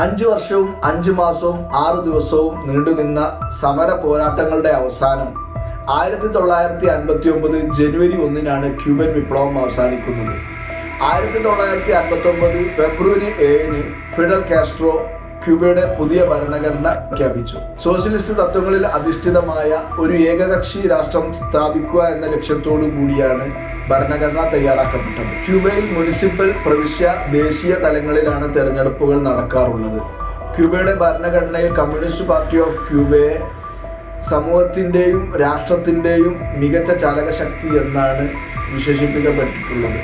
അഞ്ചു വർഷവും അഞ്ചു മാസവും ആറു ദിവസവും നീണ്ടുനിന്ന സമര പോരാട്ടങ്ങളുടെ അവസാനം ആയിരത്തി തൊള്ളായിരത്തി അൻപത്തി ഒമ്പത് ജനുവരി ഒന്നിനാണ് ക്യൂബൻ വിപ്ലവം അവസാനിക്കുന്നത്. ആയിരത്തി തൊള്ളായിരത്തി അൻപത്തി ഒമ്പത് ഫെബ്രുവരി ഏഴിന് ഫിഡൽ കാസ്ട്രോ ക്യൂബയുടെ പുതിയ ഭരണഘടന പ്രഖ്യാപിച്ചു സോഷ്യലിസ്റ്റ് തത്വങ്ങളിൽ അധിഷ്ഠിതമായ ഒരു ഏകകക്ഷി രാഷ്ട്രം സ്ഥാപിക്കുക എന്ന ലക്ഷ്യത്തോടു കൂടിയാണ് ഭരണഘടന തയ്യാറാക്കപ്പെട്ടത്. ക്യൂബയിൽ മുനിസിപ്പൽ പ്രവിശ്യ ദേശീയ തലങ്ങളിലാണ് തെരഞ്ഞെടുപ്പുകൾ നടക്കാറുള്ളത്. ക്യൂബയുടെ ഭരണഘടനയിൽ കമ്മ്യൂണിസ്റ്റ് പാർട്ടി ഓഫ് ക്യൂബയെ സമൂഹത്തിന്റെയും രാഷ്ട്രത്തിന്റെയും മികച്ച ചാലകശക്തി എന്നാണ് വിശേഷിപ്പിക്കപ്പെട്ടിട്ടുള്ളത്.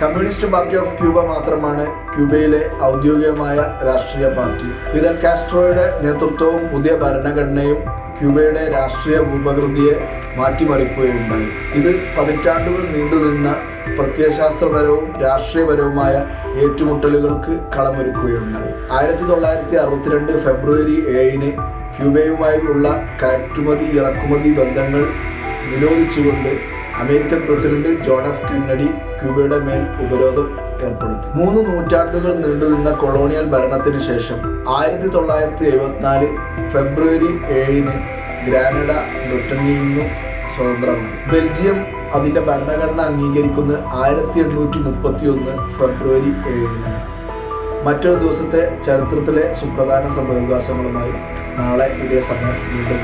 കമ്മ്യൂണിസ്റ്റ് പാർട്ടി ഓഫ് ക്യൂബ മാത്രമാണ് ക്യൂബയിലെ ഔദ്യോഗികമായ രാഷ്ട്രീയ പാർട്ടി. ഫിദൽ കാസ്ട്രോയുടെ നേതൃത്വവും പുതിയ ഭരണഘടനയും ക്യൂബയുടെ രാഷ്ട്രീയ ഭൂപകൃതിയെ മാറ്റിമറിക്കുകയുണ്ടായി. ഇത് പതിറ്റാണ്ടുകൾ നീണ്ടുനിന്ന പ്രത്യയശാസ്ത്രപരവും രാഷ്ട്രീയപരവുമായ ഏറ്റുമുട്ടലുകൾക്ക് കളമൊരുക്കുകയുണ്ടായി. ആയിരത്തി തൊള്ളായിരത്തി അറുപത്തിരണ്ട് ഫെബ്രുവരി ഏഴിന് ക്യൂബയുമായുള്ള കയറ്റുമതി ഇറക്കുമതി ബന്ധങ്ങൾ നിരോധിച്ചുകൊണ്ട് American president John F Kennedy ക്യൂബയുടെ മേൽ ഉപരോധം ഏർപ്പെടുത്തി. മൂന്ന് നൂറ്റാണ്ടുകൾ നീണ്ടുനിന്ന കൊളോണിയൽ ഭരണത്തിന് ശേഷം ആയിരത്തി തൊള്ളായിരത്തി എഴുപത്തിനാല് ഫെബ്രുവരി ഏഴിന് ഗ്രാനഡ ബ്രിട്ടനിൽ നിന്നും സ്വതന്ത്രമായി. ബെൽജിയം അതിന്റെ ഭരണഘടന അംഗീകരിക്കുന്നത് ആയിരത്തി എണ്ണൂറ്റി മുപ്പത്തി ഒന്ന് ഫെബ്രുവരി ഏഴിനാണ്. മറ്റൊരു ദിവസത്തെ ചരിത്രത്തിലെ സുപ്രധാന സംഭവവികാസങ്ങളുമായി നാളെ ഇതേ സമയം വീണ്ടും